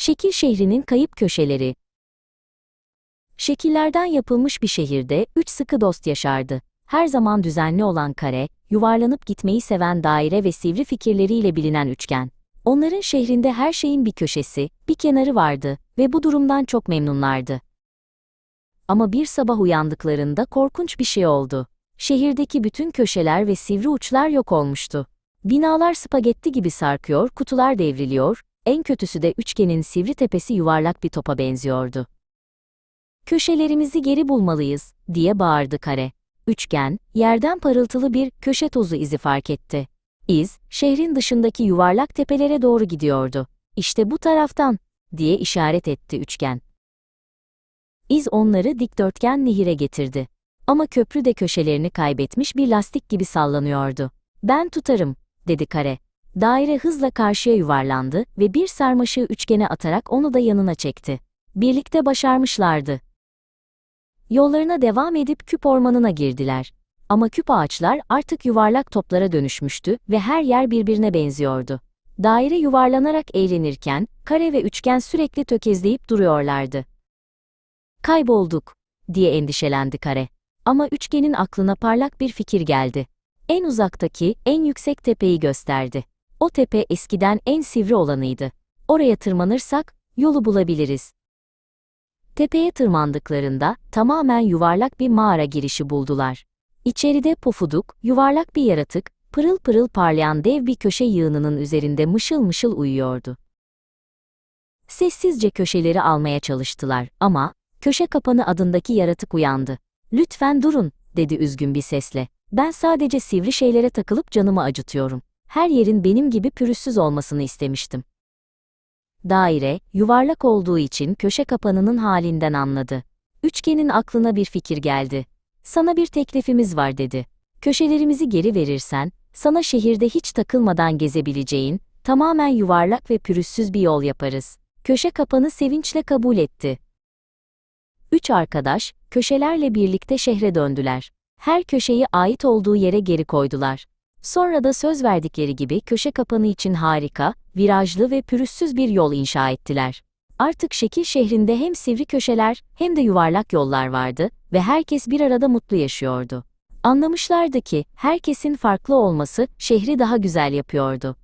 Şekil şehrinin kayıp köşeleri. Şekillerden yapılmış bir şehirde üç sıkı dost yaşardı. Her zaman düzenli olan kare, yuvarlanıp gitmeyi seven daire ve sivri fikirleriyle bilinen üçgen. Onların şehrinde her şeyin bir köşesi, bir kenarı vardı ve bu durumdan çok memnunlardı. Ama bir sabah uyandıklarında korkunç bir şey oldu. Şehirdeki bütün köşeler ve sivri uçlar yok olmuştu. Binalar spagetti gibi sarkıyor, kutular devriliyor, en kötüsü de üçgenin sivri tepesi yuvarlak bir topa benziyordu. Köşelerimizi geri bulmalıyız, diye bağırdı kare. Üçgen, yerden parıltılı bir köşe tozu izi fark etti. İz, şehrin dışındaki yuvarlak tepelere doğru gidiyordu. İşte bu taraftan, diye işaret etti üçgen. İz onları dikdörtgen nehire getirdi. Ama köprü de köşelerini kaybetmiş bir lastik gibi sallanıyordu. Ben tutarım, dedi kare. Daire hızla karşıya yuvarlandı ve bir sarmaşığı üçgene atarak onu da yanına çekti. Birlikte başarmışlardı. Yollarına devam edip küp ormanına girdiler. Ama küp ağaçlar artık yuvarlak toplara dönüşmüştü ve her yer birbirine benziyordu. Daire yuvarlanarak eğlenirken, kare ve üçgen sürekli tökezleyip duruyorlardı. Kaybolduk, diye endişelendi kare. Ama üçgenin aklına parlak bir fikir geldi. En uzaktaki, en yüksek tepeyi gösterdi. O tepe eskiden en sivri olanıydı. Oraya tırmanırsak, yolu bulabiliriz. Tepeye tırmandıklarında, tamamen yuvarlak bir mağara girişi buldular. İçeride pofuduk, yuvarlak bir yaratık, pırıl pırıl parlayan dev bir köşe yığınının üzerinde mışıl mışıl uyuyordu. Sessizce köşeleri almaya çalıştılar ama, köşe kapanı adındaki yaratık uyandı. Lütfen durun, dedi üzgün bir sesle. Ben sadece sivri şeylere takılıp canımı acıtıyorum. Her yerin benim gibi pürüzsüz olmasını istemiştim. Daire, yuvarlak olduğu için köşe kapanının halinden anladı. Üçgenin aklına bir fikir geldi. Sana bir teklifimiz var dedi. Köşelerimizi geri verirsen, sana şehirde hiç takılmadan gezebileceğin, tamamen yuvarlak ve pürüzsüz bir yol yaparız. Köşe kapanı sevinçle kabul etti. Üç arkadaş, köşelerle birlikte şehre döndüler. Her köşeyi ait olduğu yere geri koydular. Sonra da söz verdikleri gibi köşe kapanı için harika, virajlı ve pürüzsüz bir yol inşa ettiler. Artık şekil şehrinde hem sivri köşeler hem de yuvarlak yollar vardı ve herkes bir arada mutlu yaşıyordu. Anlamışlardı ki herkesin farklı olması şehri daha güzel yapıyordu.